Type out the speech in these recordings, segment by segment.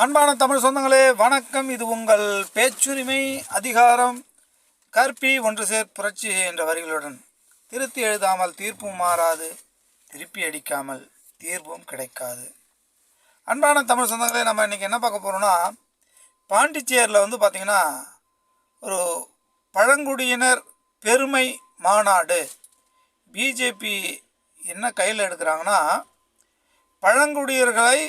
அன்பான தமிழ் சொந்தங்களே வணக்கம். இது உங்கள் பேச்சுரிமை அதிகாரம் கற்பி ஒன்று சேர் புரட்சி என்ற வரிகளுடன். திருத்தி எழுதாமல் தீர்ப்பும் மாறாது திருப்பி அடிக்காமல் தீர்ப்பும் கிடைக்காது. அன்பான தமிழ் சொந்தங்களே நம்ம இன்றைக்கி என்ன பார்க்க போகிறோம்னா பாண்டிச்சேரியில் வந்து பார்த்திங்கன்னா ஒரு பழங்குடியினர் பெருமை மாநாடு. பிஜேபி என்ன கையில் எடுக்கிறாங்கன்னா பழங்குடியர்களை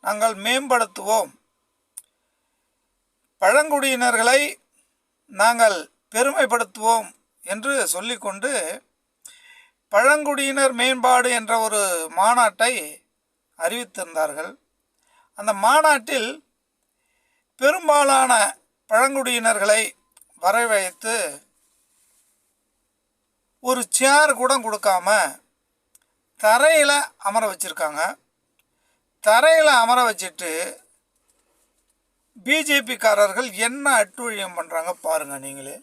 நாங்கள் மேம்படுத்துவோம். பழங்குடியினர்களை நாங்கள் பெருமைப்படுத்துவோம் என்று சொல்லிக்கொண்டு பழங்குடியினர் மேம்பாடு என்ற ஒரு மாநாட்டை அறிவித்திருந்தார்கள். அந்த மாநாட்டில் பெரும்பாலான பழங்குடியினர்களை வரவழைத்து ஒரு சேர் கூட கொடுக்காம தரையில் அமர வச்சுருக்காங்க. தரையில் அமர வச்சுட்டு பிஜேபிக்காரர்கள் என்ன அட்டுழியம் பண்ணுறாங்க பாருங்கள் நீங்களே.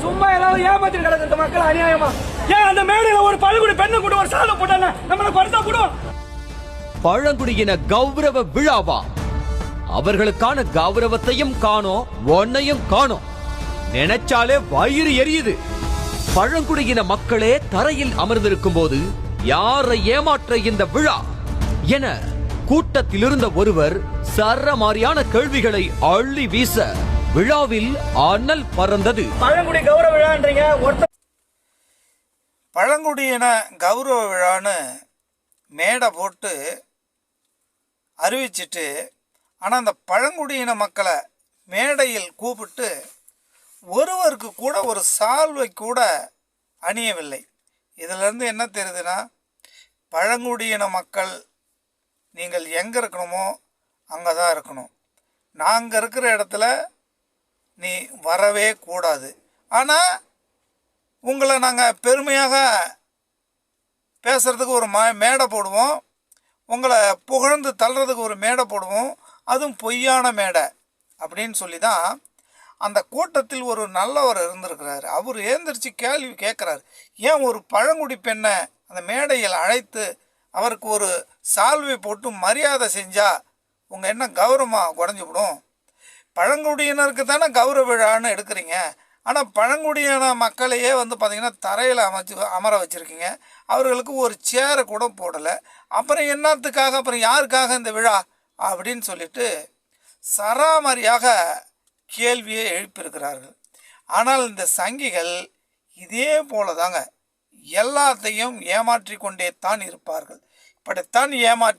சும்மா ஏதாவது ஏமாத்திட்டு கிடக்கு இந்த மக்கள் அநியாயமா? ஏன் அந்த மேடையில ஒரு பழங்குடி பெண்ணு கூட ஒரு சாலை போட்டானே? நம்மள குறைந்தா கூட. பழங்குடியின கௌரவ விழாவா? அவர்களுக்கான கௌரவத்தையும் காணோம் ஒன்னையும் காணோம். நினைச்சாலே வயிறு எரியுது. பழங்குடியின மக்களே தரையில் அமர்ந்திருக்கும் போது யாரை ஏமாற்ற இந்த விழா? என கூட்டத்தில் இருந்த ஒருவர் சரமாரியான கேள்விகளை அள்ளி வீச விழாவில் அனல் பறந்தது. பழங்குடி கௌரவ விழான்றீங்க ஒருத்த பழங்குடியின கௌரவ விழான்னு மேடை போட்டு அறிவிச்சிட்டு ஆனால் அந்த பழங்குடியின மக்களை மேடையில் கூப்பிட்டு ஒருவருக்கு கூட ஒரு சால்வை கூட அணியவில்லை. இதிலிருந்து என்ன தெரியுதுன்னா பழங்குடியின மக்கள் நீங்கள் எங்கே இருக்கணுமோ அங்கே தான் இருக்கணும். நாங்கள் இருக்கிற இடத்துல நீ வரவே கூடாது. ஆனால் உங்களை நாங்கள் பெருமையாக பேசுகிறதுக்கு ஒரு மா மேடை போடுவோம். உங்களை புகழ்ந்து தள்ளுறதுக்கு ஒரு மேடை போடுவோம். அதுவும் பொய்யான மேடை அப்படின்னு சொல்லி தான் அந்த கூட்டத்தில் ஒரு நல்லவர் இருந்திருக்கிறாரு. அவர் ஏந்திரிச்சு கேள்வி கேட்குறாரு. ஏன் ஒரு பழங்குடி பெண்ணை அந்த மேடையில் அழைத்து அவருக்கு ஒரு சால்வை போட்டு மரியாதை செஞ்சால் உங்கள் என்ன கௌரவமாக குறைஞ்சிவிடும் பழங்குடியினருக்கு தானே கௌரவ விழான்னு எடுக்கிறீங்க. ஆனால் பழங்குடியின மக்களையே வந்து பார்த்திங்கன்னா தரையில் அமைச்சு அமர வச்சுருக்கீங்க. அவர்களுக்கு ஒரு சேரை கூட போடலை. அப்புறம் என்னத்துக்காக அப்புறம் யாருக்காக இந்த விழா? அப்படின்னு சொல்லிட்டு சராமரியாக கேள்வியை எழுப்பியிருக்கிறார்கள். ஆனால் இந்த சங்கிகள் இதே போல தாங்க எல்லாத்தையும் ஏமாற்றி கொண்டே தான் இருப்பார்கள். இப்படித்தான் ஏமாற்றி